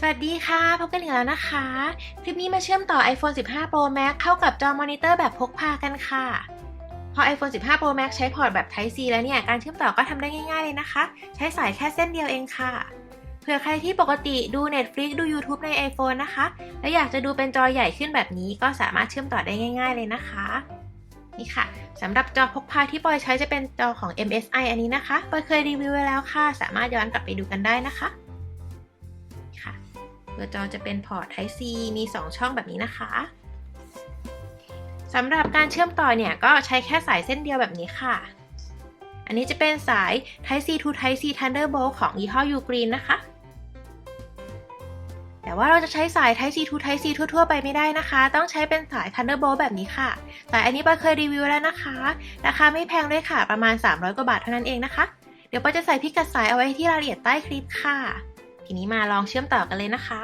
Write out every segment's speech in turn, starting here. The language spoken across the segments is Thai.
สวัสดีค่ะ พบกันอีกแล้วนะคะ คลิปนี้มาเชื่อมต่อ iPhone 15 Pro Max เข้ากับจอมอนิเตอร์แบบพกพากันค่ะ พอ iPhone 15 Pro Max ใช้พอร์ตแบบ Type C แล้วเนี่ย การเชื่อมต่อก็ทำได้ง่ายๆเลยนะคะ ใช้สายแค่เส้นเดียวเองค่ะ เผื่อใครที่ปกติดู Netflix ดู YouTube ใน iPhone นะคะ และอยากจะดูเป็นจอใหญ่ขึ้นแบบนี้ก็สามารถเชื่อมต่อได้ง่าย ๆเลยนะคะนี่ค่ะสำหรับจอพกพาที่ปอยใช้จะเป็นจอของ MSI อันนี้นะคะปอยเคยรีวิวไว้แล้วค่ะ สามารถย้อนกลับไปดูกันได้นะคะ ตัวจอจะเป็นพอร์ต Type C มี 2 ช่องแบบนี้นะคะสำหรับการเชื่อมต่อเนี่ยก็ใช้แค่สายเส้นเดียวแบบนี้ค่ะ อันนี้จะเป็นสาย Type C to Type C Thunderbolt ของยี่ห้อ Ugreen นะคะ แต่ว่าเราจะใช้สาย Type C to Type C ทั่ว ๆ ไปไม่ได้นะคะ ต้องใช้เป็นสาย Thunderbolt แบบนี้ค่ะ สายอันนี้ปอยเคยรีวิวแล้วนะคะ ราคาไม่แพงด้วยค่ะ ประมาณ 300 กว่าบาทเท่านั้นเองนะคะ เดี๋ยวปอยจะใส่พิกัดสายเอาไว้ที่รายละเอียดใต้คลิปค่ะ ทีนี้มาลองเชื่อมต่อกันเลยนะคะ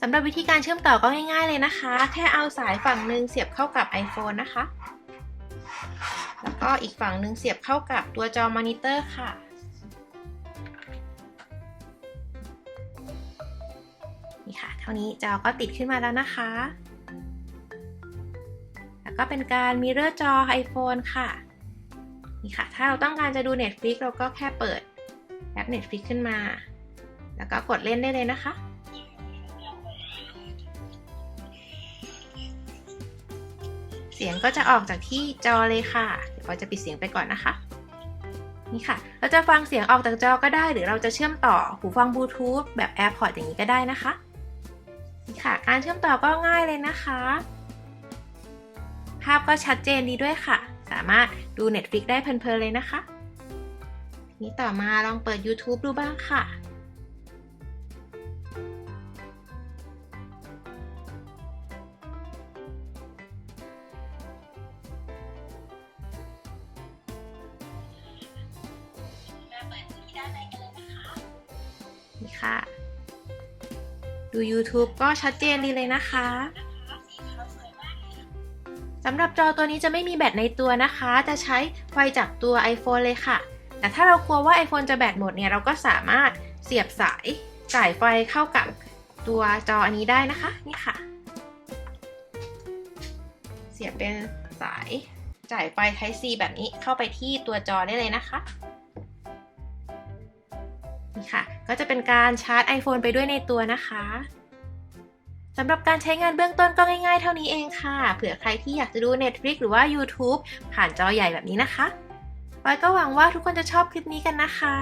สำหรับวิธีการเชื่อมต่อก็ง่ายๆเลยนะคะ แค่เอาสายฝั่งหนึ่งเสียบเข้ากับ iPhone นะคะ แล้วก็อีกฝั่งหนึ่งเสียบเข้ากับตัวจอมอนิเตอร์ค่ะนี่ค่ะ เท่านี้จอก็ติดขึ้นมาแล้วนะคะ แล้วก็เป็นการมิเรอร์จอ iPhone ค่ะ นี่ค่ะ ถ้าเราต้องการจะดู Netflix เราก็แค่เปิดแอป Netflix ขึ้นมา แล้วก็กดเล่นได้เลยนะคะ เสียงก็จะออกจากที่จอเลยค่ะ เดี๋ยวเราจะปิดเสียงไปก่อนนะคะ นี่ค่ะ เราจะฟังเสียงออกจากจอก็ได้ หรือเราจะเชื่อมต่อหูฟังบลูทูธแบบ AirPods อย่างนี้ก็ได้นะคะ นี่ค่ะ การเชื่อมต่อก็ง่ายเลยนะคะ ภาพก็ชัดเจนดีด้วยค่ะ สามารถดู Netflix ได้เพลินๆเลยนะคะ นี้ต่อมาลองเปิด YouTube ดูบ้างค่ะ ค่ะนี่ค่ะ ดู YouTube ก็ชัดเจนดีเลยนะคะสำหรับจอตัวนี้จะไม่มีแบตในตัวนะคะ จะใช้ไฟจากตัว iPhone เลยค่ะ แต่ถ้าเรากลัวว่า iPhone จะแบตหมดเนี่ย เราก็สามารถเสียบสายจ่ายไฟเข้ากับตัวจออันนี้ได้นะคะ นี่ค่ะ เสียบเป็นสายจ่ายไฟ Type C แบบนี้เข้าไปที่ตัวจอได้เลยนะคะ นี่ค่ะ ก็จะเป็นการชาร์จ iPhone ไปด้วยในตัวนะคะสำหรับการใช้งานเบื้องต้นก็ง่ายๆ เท่านี้เองค่ะ เผื่อใครที่อยากจะดู Netflix หรือว่า YouTube ผ่านจอใหญ่แบบนี้นะคะปอยก็หวังว่าทุกคนจะชอบคลิปนี้กันนะคะ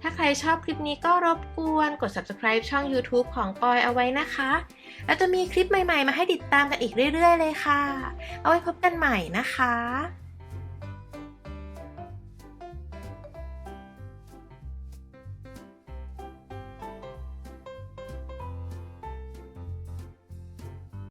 ถ้าใครชอบคลิปนี้ก็รบกวนกด subscribe ช่อง YouTube ของปอยเอาไว้นะคะ แล้วจะมีคลิปใหม่ๆ มาให้ติดตามกันอีกเรื่อยๆ เลยค่ะ เอาไว้พบกันใหม่นะคะ